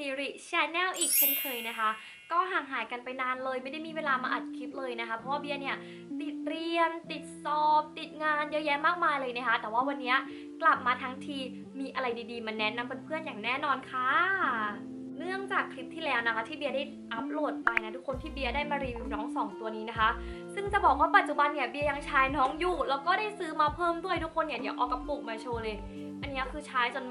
ซีรีส์ชาแนลอีกเช่นเคยนะคะ ก็ห่างหายกันไปนานเลย ไม่ได้มีเวลามาอัดคลิปเลยนะคะ เพราะว่าเบียเนี่ยติดเรียน ติดสอบ ติดงานเยอะแยะมากมายเลยนะคะ แต่ว่าวันนี้กลับมาทั้งทีมีอะไรดีๆ มาแนะนำเพื่อนๆอย่างแน่นอนค่ะเนื่องจากคลิปที่แล้วนะคะที่เบียร์ได้อัปโหลดไปนะทุกคนที่เบียร์ได้มารีวิวน้องสองตัวนี้นะคะ ซึ่งจะบอกว่าปัจจุบันเนี่ยเบียร์ยังใช้น้องอยู่ แล้วก็ได้ซื้อมาเพิ่มด้วยทุกคนเนี่ยเดี๋ยวเอากระปุกมาโชว์เลย อันนี้คือใช้จน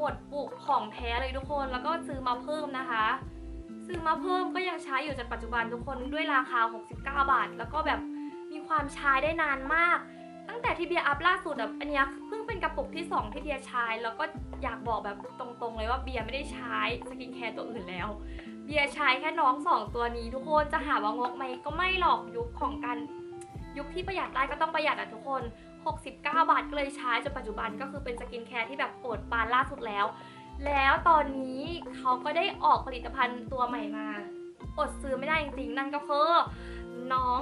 หมดปุกของแท้เลยทุกคน แล้วก็ซื้อมาเพิ่มนะคะ ซื้อมาเพิ่มก็ยังใช้อยู่จนปัจจุบันทุกคนด้วยราคา 69 บาท แล้วก็แบบมีความใช้ได้นานมาก ตั้งแต่ที่เบียร์อัพล่าสุดแบบอันนี้เพิ่งเป็นกระปุกที่ 2 ที่เบียร์ใช้ แล้วก็อยากบอกแบบตรงๆเลยว่าเบียร์ไม่ได้ใช้สกินแคร์ตัวอื่นแล้วเบียร์ใช้แค่น้องสองตัวนี้ ทุกคนจะหาว่างกไหมก็ไม่หรอกยุคของการยุคที่ประหยัดได้ก็ต้องประหยัดอะทุกคน 69 บาทก็เลยใช้จนปัจจุบันก็คือเป็นสกินแคร์ที่แบบโปรดปานล่าสุดแล้ว แล้วตอนนี้เขาก็ได้ออกผลิตภัณฑ์ตัวใหม่มาอดซื้อไม่ได้จริงๆ นั่นก็คือ น้อง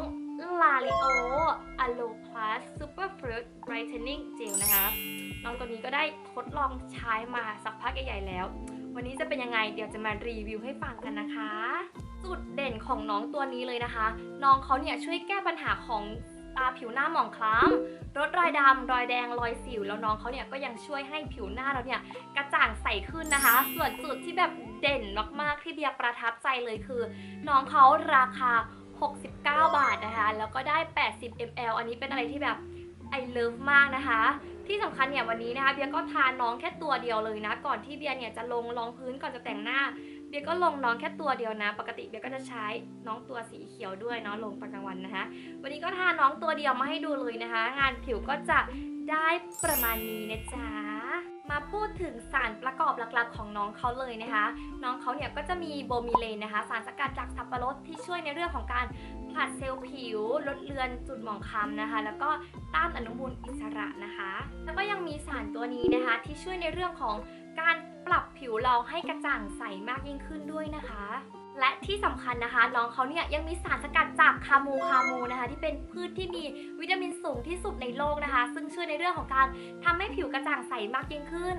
ลาลิโออะโลพลัสซูเปอร์ฟรุตไบรท์เทนนิ่งเจลนะคะ น้องตัวนี้ก็ได้ทดลองใช้มาสักพักใหญ่ๆแล้ว วันนี้จะเป็นยังไงเดี๋ยวจะมารีวิวให้ฟังกันนะคะ จุดเด่นของน้องตัวนี้เลยนะคะ น้องเขาเนี่ยช่วยแก้ปัญหาของ ตาผิวหน้าหมองคล้ำลดรอยดำรอยแดงรอยสิวแล้วน้องเขาเนี่ยก็ยังช่วยให้ผิวหน้าเราเนี่ยกระจ่างใสขึ้นนะคะ ส่วนจุดที่แบบเด่นมากๆที่เบียร์ประทับใจเลยคือ น้องเขาราคา 69 บาทนะคะ แล้วก็ได้ 80 ml อันนี้เป็นอะไรที่แบบ I love มากนะคะ ที่สำคัญเนี่ยวันนี้นะคะเบียร์ก็ทานน้องแค่ตัวเดียวเลยนะ ก่อนที่เบียร์เนี่ยจะลงรองพื้นก่อนจะแต่งหน้า เบียร์ก็ลงน้องแค่ตัวเดียวนะ ปกติเบียร์ก็จะใช้น้องตัวสีเขียวด้วยเนาะลงตอนกลางวันนะคะ วันนี้ก็ทาน้องตัวเดียวมาให้ดูเลยนะคะ งานผิวก็จะได้ประมาณนี้นะจ๊ะ มาพูดถึงสารประกอบหลักๆ ของน้องเขาเลยนะคะ น้องเขาเนี่ยก็จะมีโบมิเลนนะคะ สารสกัดจากสับปะรดที่ช่วยในเรื่องของการผลัดเซลล์ผิว ลดเลือนจุดหมองคล้ำนะคะ แล้วก็ต้านอนุมูลอิสระนะคะ แล้วก็ยังมีสารตัวนี้นะคะ ที่ช่วยในเรื่องของการปรับผิวเราให้กระจ่างใสมากยิ่งขึ้นด้วยนะคะ และที่สำคัญนะคะน้องเขาเนี่ยยังมีสารสกัดจากคามูคามูนะคะ ที่เป็นพืชที่มีวิตามินสูงที่สุดในโลกนะคะ ซึ่งช่วยในเรื่องของการทำให้ผิวกระจ่างใสมากยิ่งขึ้น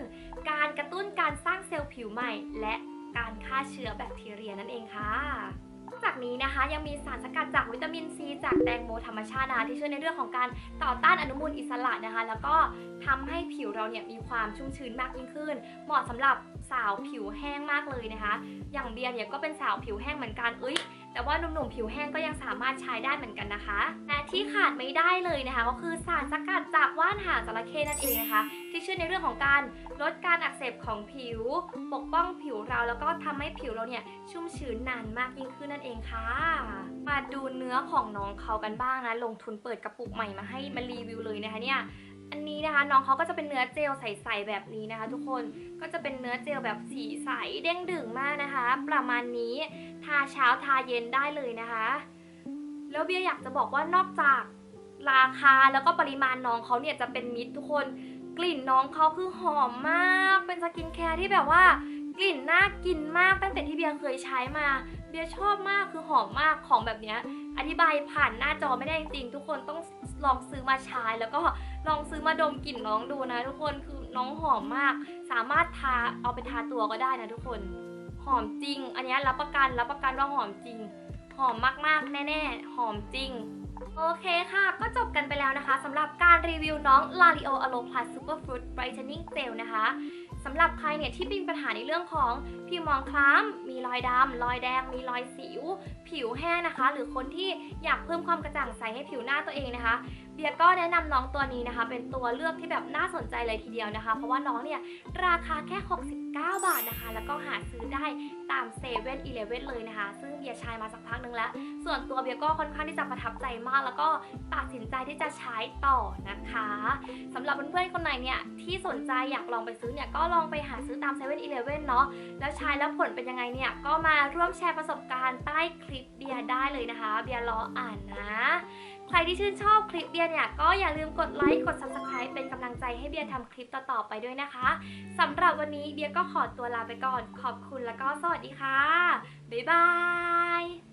การกระตุ้นการสร้างเซลล์ผิวใหม่ และการฆ่าเชื้อแบคทีเรียนั่นเองค่ะ นอกจากนี้นะคะยังมีสารสกัดจากวิตามินซีจากแตงโมธรรมชาตินะคะที่ช่วยในเรื่องของการต่อต้านอนุมูลอิสระนะคะ แล้วก็ทำให้ผิวเราเนี่ยมีความชุ่มชื้นมากยิ่งขึ้น เหมาะสำหรับสาวผิวแห้งมากเลยนะคะ อย่างเบียร์เนี่ยก็เป็นสาวผิวแห้งเหมือนกันเอ้ย แต่ว่าหนุ่มๆผิวแห้งก็ยังสามารถใช้ได้เหมือนกันนะคะและที่ขาดไม่ได้เลยนะคะ ก็คือสารสกัดจากว่านหางจระเข้นั่นเองนะคะ ที่ช่วยในเรื่องของการลดการอักเสบของผิว ปกป้องผิวเราแล้วก็ทำให้ผิวเราเนี่ยชุ่มชื้นนานมากยิ่งขึ้นนั่นเองค่ะ มาดูเนื้อของน้องเขากันบ้างนะลงทุนเปิดกระปุกใหม่มาให้มารีวิวเลยนะคะเนี่ย อันนี้นะคะน้องเขาก็จะเป็นเนื้อเจลใสๆแบบนี้นะคะ ทุกคนก็จะเป็นเนื้อเจลแบบสีใสเด้งดึงมากนะคะ ประมาณนี้ทาเช้าทาเย็นได้เลยนะคะ แล้วเบียร์อยากจะบอกว่านอกจากราคาแล้วก็ปริมาณน้องเขาเนี่ยจะเป็นมิตรทุกคน กลิ่นน้องเขาคือหอมมาก เป็นสกินแคร์ที่แบบว่ากลิ่นน่ากินมากตั้งแต่ที่เบียร์เคยใช้มา เบียร์ชอบมากคือหอมมากของแบบเนี้ย อธิบายผ่านหน้าจอไม่ได้จริงๆทุกคนต้องลองซื้อมาใช้แล้วก็ลองซื้อมาดมกลิ่นน้องดูนะ ทุกคนคือน้องหอมมาก สามารถทาเอาไปทาตัวก็ได้นะทุกคนหอมจริง อันนี้รับประกันรับประกันว่าหอมจริง หอมมากๆ แน่ๆ หอมจริงโอเคค่ะ ก็จบกันไปแล้วนะคะสำหรับการรีวิวน้อง l a r i o a l o Plus Superfood Brightening Gel นะคะ สำหรับใครเนี่ยที่มีปัญหาในเรื่องของผิวหมองคล้ำมีรอยดำรอยแดง มีรอยสิว ผิวแห้งนะคะ หรือคนที่อยากเพิ่มความกระจ่างใสให้ผิวหน้าตัวเองนะคะ เบียก็แนะนำน้องตัวนี้นะคะ เป็นตัวเลือกที่แบบน่าสนใจเลยทีเดียวนะคะ เพราะว่าน้องเนี่ยราคาแค่ 69 บาทนะคะ แล้วก็หาซื้อได้ตามเซเว่นอีเลฟเว่นเลยนะคะ ซึ่งเบียร์ใช้มาสักพักหนึงแล้ว ส่วนตัวเบียร์ก็ค่อนข้างที่จะประทับใจมาก แล้วก็ตัดสินใจที่จะใช้ต่อนะคะสำหรับเพื่อนๆคนไหนเนี่ยที่สนใจอยากลองไปซื้อเนี่ยก็ลองไปหาซื้อตามเซเว่นอีเลฟเว่นเนาะแล้วใช้แล้วผลเป็นยังไงเนี่ยก็มาร่วมแชร์ประสบการณ์ใต้คลิปเบียร์ได้เลยนะคะ เบียร์รออ่านนะ ใครที่ชื่นชอบคลิปเบียร์เนี่ยก็อย่าลืมกดไลค์กด subscribe เป็นกำลังใจให้เบียร์ทำคลิปต่อๆไปด้วยนะคะสำหรับวันนี้เบียร์ก็ขอตัวลาไปก่อน ขอบคุณแล้วก็สวัสดีค่ะ บ๊ายบาย